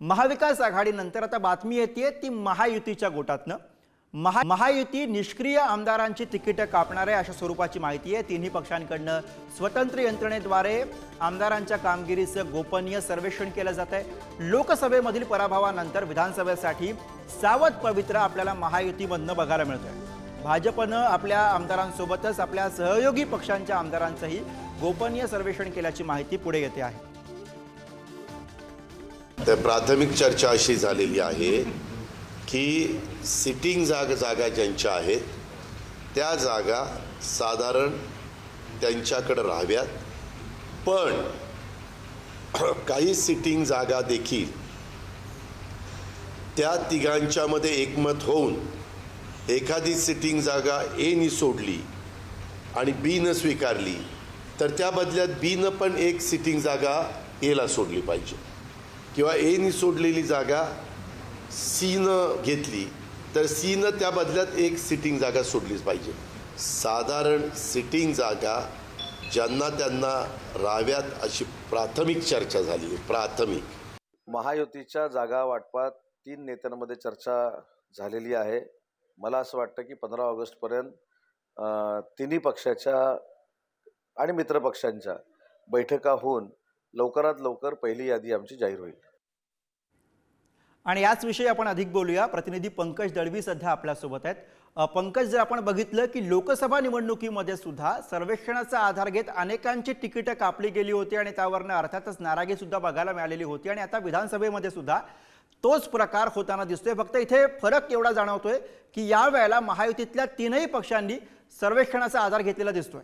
महाविकास आघाडीनंतर आता बातमी येते ती महायुतीच्या गोटातनं. महा महायुती निष्क्रिय आमदारांची तिकीटं कापणार आहे अशा स्वरूपाची माहिती आहे. तिन्ही पक्षांकडनं स्वतंत्र यंत्रणेद्वारे आमदारांच्या कामगिरीचं गोपनीय सर्वेक्षण केलं जात आहे. लोकसभेमधील पराभवानंतर विधानसभेसाठी सावध पवित्र आपल्याला महायुतीमधनं बघायला मिळतंय. भाजपनं आपल्या आमदारांसोबतच आपल्या सहयोगी पक्षांच्या आमदारांचंही गोपनीय सर्वेक्षण केल्याची माहिती पुढे येते आहे. तर प्राथमिक चर्चा अशी झालेली आहे की सिटिंग जाग जागा ज्यांच्या आहेत त्या जागा साधारण त्यांच्याकडं राहाव्यात. पण काही सिटिंग जागा देखील त्या तिघांच्यामध्ये एकमत होऊन एखादी सिटिंग जागा एनी सोडली आणि बीनं स्वीकारली तर त्या बदल्यात बीनं पण एक सिटिंग जागा एला सोडली पाहिजे. किंवा एनी सोडलेली जागा सीनं घेतली तर सीनं त्या बदल्यात एक सिटिंग जागा सोडलीच पाहिजे. साधारण सिटिंग जागा ज्यांना त्यांना राव्यात अशी प्राथमिक चर्चा झाली प्राथमिक. महायुतीच्या जागा वाटपात तीन नेत्यांमध्ये चर्चा झालेली आहे. मला असं वाटतं की पंधरा ऑगस्टपर्यंत तिन्ही पक्षाच्या आणि मित्रपक्षांच्या बैठका होऊन लवकरात लवकर पहिली यादी आमची जाहीर होईल. आणि याच विषयी आपण अधिक बोलूया. प्रतिनिधी पंकज दळवी सध्या आपल्यासोबत आहेत. पंकज जर आपण बघितलं की लोकसभा निवडणुकीमध्ये सुद्धा सर्वेक्षणाचा आधार घेत अनेकांची तिकीटं कापली गेली होती आणि त्यावरनं अर्थातच नाराजी सुद्धा बघायला मिळालेली होती आणि आता विधानसभेमध्ये सुद्धा तोच प्रकार होताना दिसतोय. फक्त इथे फरक एवढा जाणवतोय की या वेळेला महायुतीतल्या तीनही पक्षांनी सर्वेक्षणाचा आधार घेतलेला दिसतोय.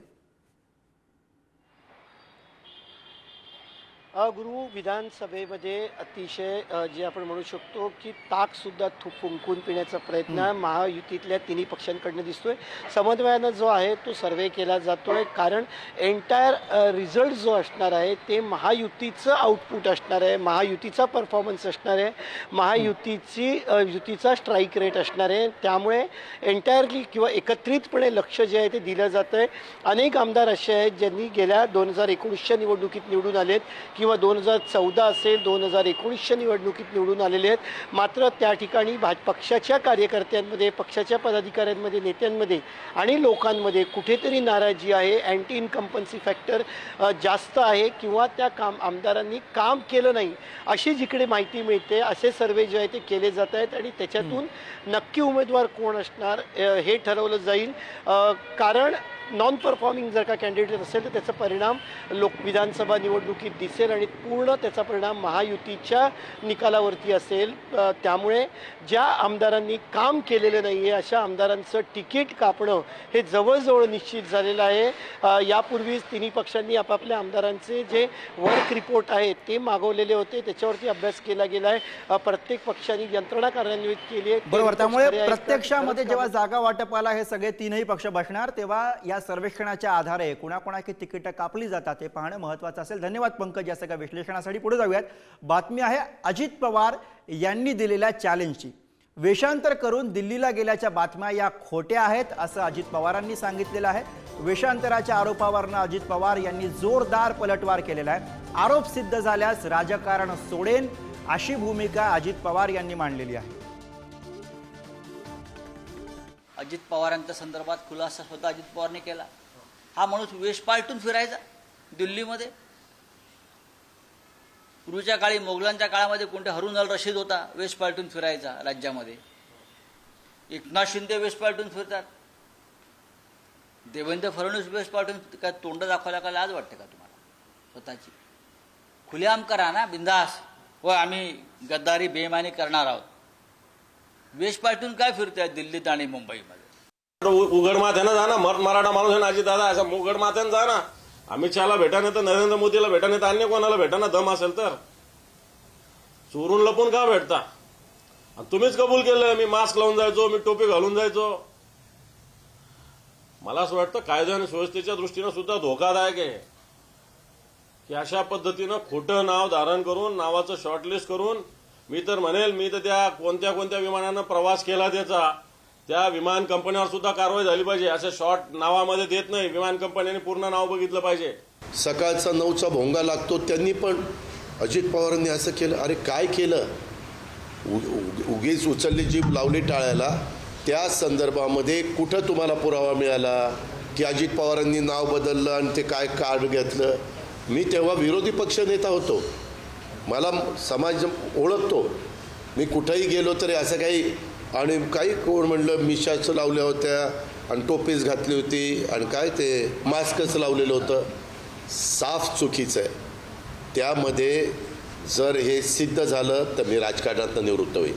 गुरु विधानसभेमध्ये अतिशय जे आपण म्हणू शकतो की ताकसुद्धा थु फुंकून पिण्याचा प्रयत्न महायुतीतल्या तिन्ही पक्षांकडनं दिसतोय. समन्वयानं जो आहे तो सर्वे केला जातोय. कारण एंटायर रिझल्ट जो असणार आहे ते महायुतीचं आउटपुट असणार आहे महायुतीचा परफॉर्मन्स असणार आहे महायुतीची युतीचा स्ट्राईक रेट असणार आहे. त्यामुळे एंटायरली किंवा एकत्रितपणे लक्ष जे आहे ते दिलं जातं आहे अनेक आमदार असे आहेत ज्यांनी गेल्या दोन हजार एकोणीसच्या निवडणुकीत निवडून आलेत किंवा दोन हजार चौदा असेल दोन हजार एकोणीसच्या निवडणुकीत निवडून आलेले आहेत. मात्र त्या ठिकाणी भाज पक्षाच्या कार्यकर्त्यांमध्ये पक्षाच्या पदाधिकाऱ्यांमध्ये नेत्यांमध्ये आणि लोकांमध्ये कुठेतरी नाराजी आहे. अँटी इन्कम्पन्सी फॅक्टर जास्त आहे किंवा त्या काम आमदारांनी काम केलं नाही अशी जिकडे माहिती मिळते असे सर्वे जे आहे ते केले जात आहेत आणि त्याच्यातून नक्की उमेदवार कोण असणार हे ठरवलं जाईल. कारण नॉन परफॉर्मिंग जर का कॅन्डिडेट असेल तर त्याचा परिणाम लोक विधानसभा निवडणुकीत दिसेल आणि पूर्ण त्याचा परिणाम महायुतीच्या निकालावरती असेल. त्यामुळे ज्या आमदारांनी काम केलेलं नाही आहे अशा आमदारांचं तिकीट कापणं हे जवळजवळ निश्चित झालेलं आहे. यापूर्वीच तिन्ही पक्षांनी आपापल्या आमदारांचे जे वर्क रिपोर्ट आहेत ते मागवलेले होते. त्याच्यावरती अभ्यास केला गेला आहे. प्रत्येक पक्षांनी यंत्रणा कार्यान्वित केली आहे. बरोबर. त्यामुळे? प्रत्यक्षामध्ये जेव्हा जागा वाटपाला हे सगळे तीनही पक्ष बसणार तेव्हा या सर्वेक्षणाच्या आधारे कोणाकोणाची तिकीटं कापली जातात हे पाहणं महत्त्वाचं असेल. धन्यवाद पंकज या सगळ्या विश्लेषणासाठी पुढे जाऊयात. बातमी आहे अजित पवार यांनी दिलेल्या चॅलेंजची वेषांतर करून दिल्लीला गेल्याच्या बातम्या या खोट्या आहेत असं अजित पवारांनी सांगितलेलं आहे. वेषांतराच्या आरोपावरनं अजित पवार यांनी जोरदार पलटवार केलेला आहे. आरोप सिद्ध झाल्यास राजकारण सोडेन अशी भूमिका अजित पवार यांनी मांडलेली आहे. अजित पवारांच्या संदर्भात खुलासा स्वतः अजित पवारने केला. हा माणूस वेश पालटून फिरायचा दिल्लीमध्ये. पूर्वीच्या काळी मोगलांच्या काळामध्ये कोणते हरून अल रशीद होता वेश पालटून फिरायचा राज्यामध्ये. एकनाथ शिंदे वेश पालटून फिरतात. देवेंद्र फडणवीस वेश पालटून काय तोंड दाखवायला का लाज वाटते का तुम्हाला? स्वतःची. खुलेआम करा ना बिंदास. व आम्ही गद्दारी बेमानी करणार आहोत. वेश पाठवून काय फिरताय दिल्लीत आणि मुंबईमध्ये? उ- उघड माथ्यानं जा ना मर मराठा माणूस आहे ना अजित दादा असं उघड माथ्यानं जा ना. अमित शहाला भेटा नाही तर नरेंद्र मोदीला भेटा नाही तर अन्य कोणाला भेटा ना दम असेल तर. चोरून लपून का भेटता? आणि तुम्हीच कबूल केलं मी मास्क लावून जायचो मी टोपी घालून जायचो. मला असं वाटतं कायदा आणि सुव्यवस्थेच्या दृष्टीनं सुद्धा धोकादायक आहे. की अशा पद्धतीनं खोटं नाव धारण करून नावाचं शॉर्टलिस्ट करून मी तर म्हणेल मी तर त्या कोणत्या कोणत्या विमानानं प्रवास केला त्याचा त्या विमान कंपन्यावर सुद्धा कारवाई झाली पाहिजे. असं शॉर्ट नावामध्ये देत नाही. विमान कंपन्यांनी पूर्ण नाव बघितलं पाहिजे. सकाळचा नऊचा भोंगा लागतो. त्यांनी पण अजित पवारांनी असं केलं. अरे काय केलं? उ- उ- उगीच उचलली जीभ लावली टाळायला. त्या संदर्भामध्ये कुठं तुम्हाला पुरावा मिळाला? की अजित पवारांनी नाव बदललं आणि ते काय कार्ड घेतलं? मी तेव्हा विरोधी पक्ष नेता होतो. मला समाज ओळखतो. मी कुठंही गेलो तरी असं काही आणि काही कोण म्हणलं मिशाच लावल्या होत्या आणि टोपीच घातली होती आणि काय ते मास्कच लावलेलं होतं. साफ चुकीचं आहे. त्यामध्ये जर हे सिद्ध झालं तर मी राजकारणातनं निवृत्त होईल.